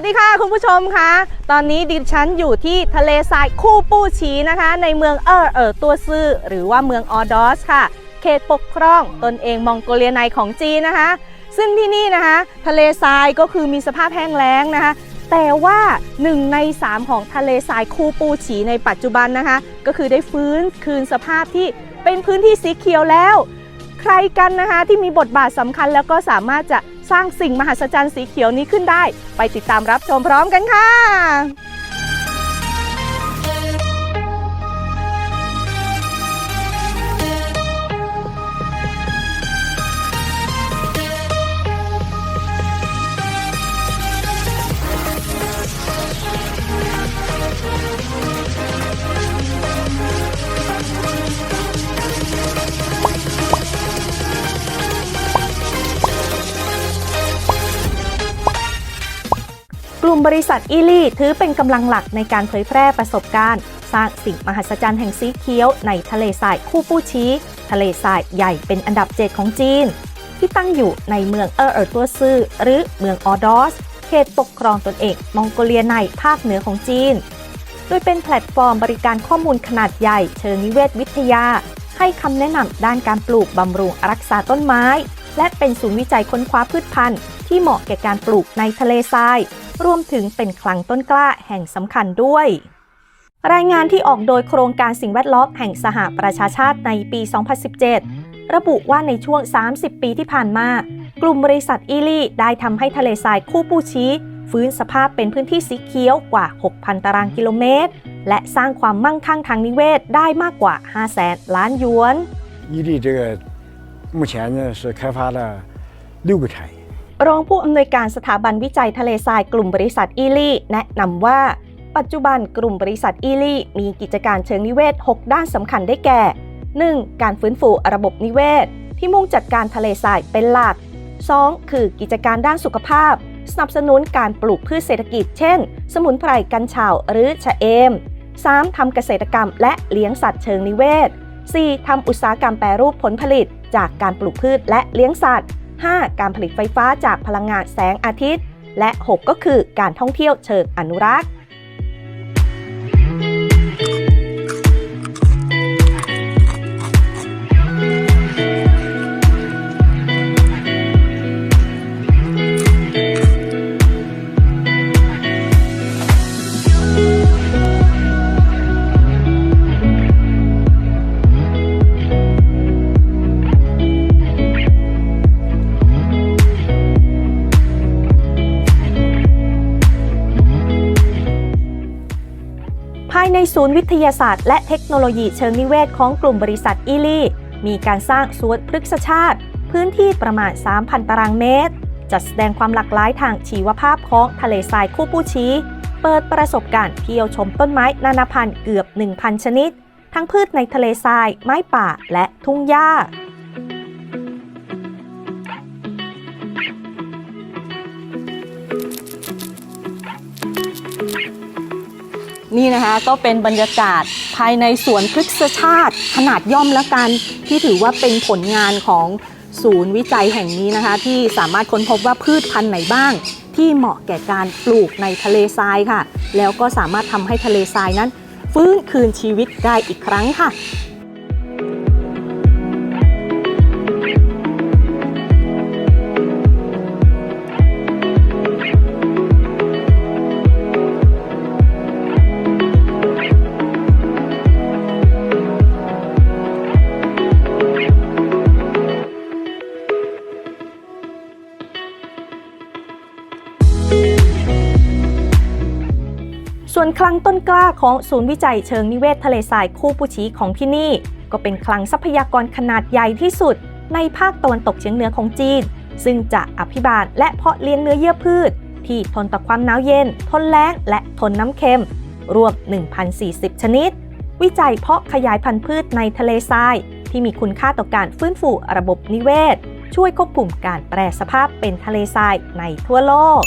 วัสดีค่ะคุณผู้ชมคะตอนนี้ดิฉันอยู่ที่ทะเลทรายคู่ปู้ชีนะคะ ในเมืองเออเออตัวซื่อหรือว่าเมืองออดอสค่ะ เขตปกครองตนเองมองโกเลียในของจีนนะคะ ซึ่งที่นี่นะคะ ทะเลทรายก็คือมีสภาพแห้งแล้งนะคะ แต่ว่าหนึ่งใน3ของทะเลทรายคู่ปูฉีในปัจจุบันนะคะ ก็คือได้ฟื้นคืนสภาพที่เป็นพื้นที่สีเขียวแล้ว ใครกันนะคะที่มีบทบาทสำคัญแล้วก็สามารถจะ สร้างสิ่งมหัศจรรย์สีเขียวนี้ขึ้นได้ ไปติดตามรับชมพร้อมกันค่ะ ลุ่มบริษัทอีลี่ ถือเป็นกำลังหลักในการเผยแพร่ประสบการณ์ สร้างสิ่งมหัศจรรย์แห่งสีเขียวในทะเลทรายคู่ปู้ชีทะเลทรายใหญ่เป็นอันดับ 7 ของจีน ที่ตั้งอยู่ในเมืองเออเออตัวซื่อ หรือเมืองออดอส เขตปกครองตนเองมองโกเลียในภาคเหนือของจีน โดยเป็นแพลตฟอร์มบริการข้อมูลขนาดใหญ่เชิงนิเวศวิทยา ให้คำแนะนำด้านการปลูกบำรุงรักษาต้นไม้ และเป็นศูนย์วิจัยค้นคว้าพืชพันธุ์ที่เหมาะแก่การปลูกในทะเลทราย รวมถึงเป็นคลังต้นกล้าแห่งสำคัญด้วย รายงานที่ออกโดยโครงการสิ่งแวดล้อมแห่งสหประชาชาติในปี 2017 ระบุว่าในช่วง 30 ปีที่ผ่านมา กลุ่มบริษัทอีลี่ได้ทำให้ทะเลทรายคู่ปูชีฟื้นสภาพเป็นพื้นที่สีเขียวกว่า 6,000 ตารางกิโลเมตร และสร้างความมั่งคั่งทางนิเวศได้มากกว่า 5 แสนล้านหยวน 伊利这个目前呢是开发了六个产业。 รองผู้อำนวยการสถาบันวิจัยทะเลทรายกลุ่มบริษัทอีลี่ แนะนำว่า ปัจจุบันกลุ่มบริษัทอีลี่ มีกิจการเชิงนิเวศ 6 ด้านสำคัญได้แก่ 1. การฟื้นฟูระบบนิเวศ ที่มุ่งจัดการทะเลทรายเป็นหลัก 2. คือกิจการด้านสุขภาพ สนับสนุนการปลูกพืชเศรษฐกิจ เช่น สมุนไพรกัญชาวหรือชะเอม 3. ทำเกษตรกรรมและเลี้ยงสัตว์เชิงนิเวศ 4. ทำอุตสาหกรรมแปรรูปผลผลิต จากการปลูกพืชและเลี้ยงสัตว์ 5. การผลิตไฟฟ้าจากพลังงานแสงอาทิตย์ และ 6 ก็คือการท่องเที่ยวเชิงอนุรักษ์ ศูนย์วิทยาศาสตร์และเทคโนโลยีเชิงนิเวศของกลุ่มบริษัทอีลี่ มีการสร้างสวนพฤกษชาติ พื้นที่ประมาณ 3,000 ตารางเมตร จัดแสดงความหลากหลายทางชีวภาพของทะเลทรายคู่ปูชี เปิดประสบการณ์เที่ยวชมต้นไม้นานาพันธุ์เกือบ 1,000 ชนิด ทั้งพืชในทะเลทราย ไม้ป่า และทุ่งหญ้า นี่นะคะก็เป็นบรรยากาศภายในสวนพฤกษชาติขนาดย่อมแล้วกัน ที่ถือว่าเป็นผลงานของศูนย์วิจัยแห่งนี้นะคะ ที่สามารถค้นพบว่าพืชพันธุ์ไหนบ้าง ที่เหมาะแก่การปลูกในทะเลทรายค่ะ แล้วก็สามารถทำให้ทะเลทรายนั้น ฟื้นคืนชีวิตได้อีกครั้งค่ะ ลังต้นกล้าของศูนย์วิจัยเชิงนิเวศทะเลทรายคู่ปูชีของที่นี่ ก็เป็นคลังทรัพยากรขนาดใหญ่ที่สุด ในภาคตะวันตกเฉียงเหนือของจีน ซึ่งจะอภิบาลและเพาะเลี้ยงเนื้อเยื่อพืช ที่ทนต่อความหนาวเย็น ทนแล้ง และทนน้ำเค็ม รวม 1,040 ชนิด วิจัยเพาะขยายพันธุ์พืชในทะเลทราย ที่มีคุณค่าต่อการฟื้นฟูระบบนิเวศ ช่วยควบคุมการแปรสภาพเป็นทะเลทรายในทั่วโลก